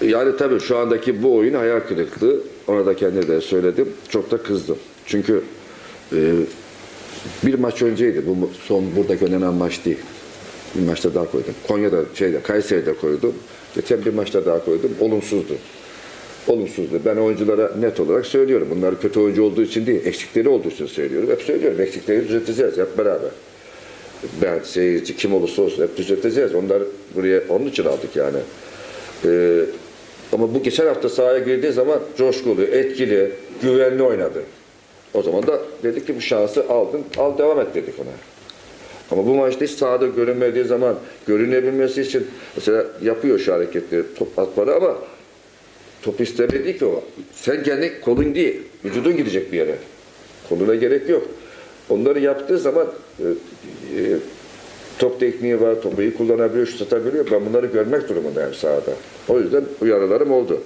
Yani tabii şu andaki bu oyun hayal kırıklığı. Ona da kendine de söyledim. Çok da kızdım. Çünkü e, bir maç önceydi. Bu son buradaki oynanan maç değil. Bir maçta daha koydum. Konya'da, şeyde, Kayseri'de koydum. Geçen bir maçta daha koydum. Olumsuzdu. Olumsuzdu. Ben oyunculara net olarak söylüyorum. Bunlar kötü oyuncu olduğu için değil, eksikleri olduğu için söylüyorum. Hep söylüyorum. Eksikleri düzelteceğiz hep beraber. Ben seyirci kim olursa olsun hep düzelteceğiz. Onlar buraya onun için aldık yani. Ee, ama bu geçen hafta sahaya girdiği zaman coşkulu, etkili, güvenli oynadı. O zaman da dedik ki bu şansı aldın, al devam et dedik ona. Ama bu maçta hiç sahada görünmediği zaman görünebilmesi için mesela yapıyor şu hareketleri top atmaları ama top istemedi ki o. Sen kendi kolun değil, vücudun gidecek bir yere. Koluna gerek yok. Onları yaptığı zaman e, e, top tekniği var, topu iyi kullanabiliyor, şut atabiliyor. Ben bunları görmek durumundayım sahada. O yüzden uyarılarım oldu.